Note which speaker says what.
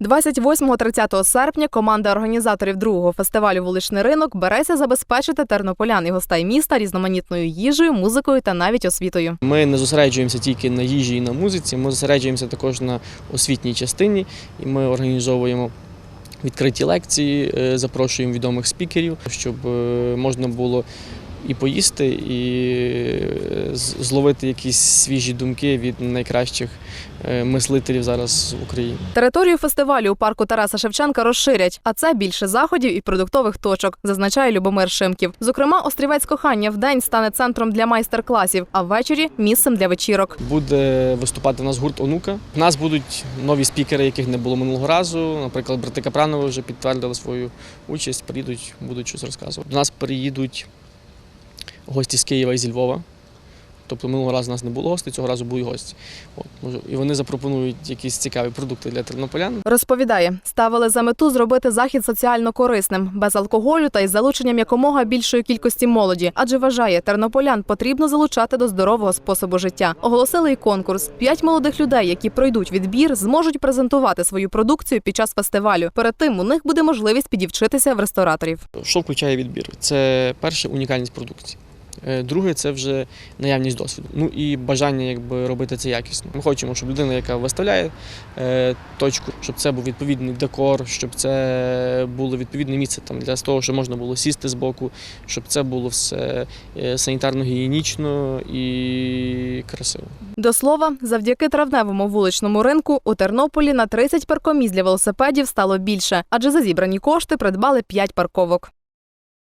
Speaker 1: 28-30 серпня команда організаторів другого фестивалю Вуличний ринок береться забезпечити тернополян і гостей міста різноманітною їжею, музикою та навіть освітою.
Speaker 2: Ми не зосереджуємося тільки на їжі і на музиці, ми зосереджуємося також на освітній частині, і ми організовуємо відкриті лекції, е, запрошуємо відомих спікерів, щоб е, можна було і поїсти, і е, зловити якісь свіжі думки від найкращих е, мислителів зараз в Україні.
Speaker 1: Територію фестивалю у парку Тараса Шевченка розширять, а це більше заходів і продуктових точок, зазначає Любомир Шимків. Зокрема, острівець кохання в день стане центром для майстер-класів, а ввечері місцем для вечірок.
Speaker 2: Буде виступати у нас гурт Онука. У нас будуть нові спікери, яких не було минулого разу. Наприклад, брати Капранови вже підтвердили свою участь, приїдуть, будуть щось розказувати. До нас приїдуть гості з Києва і зі Львова. Тобто минулого разу у нас не було гостей, цього разу будуть гості. От, і вони запропонують якісь цікаві продукти для тернополян.
Speaker 1: Розповідає, ставили за мету зробити захід соціально корисним, без алкоголю та із залученням якомога більшої кількості молоді, адже вважає, тернополян потрібно залучати до здорового способу життя. Оголосили й конкурс. П'ять молодих людей, які пройдуть відбір, зможуть презентувати свою продукцію під час фестивалю. Перед тим у них буде можливість підівчитися в рестораторів.
Speaker 2: Що включає відбір? Це перше унікальність продукції. Е, Друге це вже наявність досвіду. Ну і бажання якби робити це якісно. Ми хочемо, щоб людина, яка виставляє е, точку, щоб це був відповідний декор, щоб це було відповідне місце там для того, щоб можна було сісти збоку, щоб це було все е, санітарно-гігієнічно і красиво.
Speaker 1: До слова, завдяки травневому вуличному ринку у Тернополі на 30 паркомісць для велосипедів стало більше, адже за зібрані кошти придбали 5 парковок.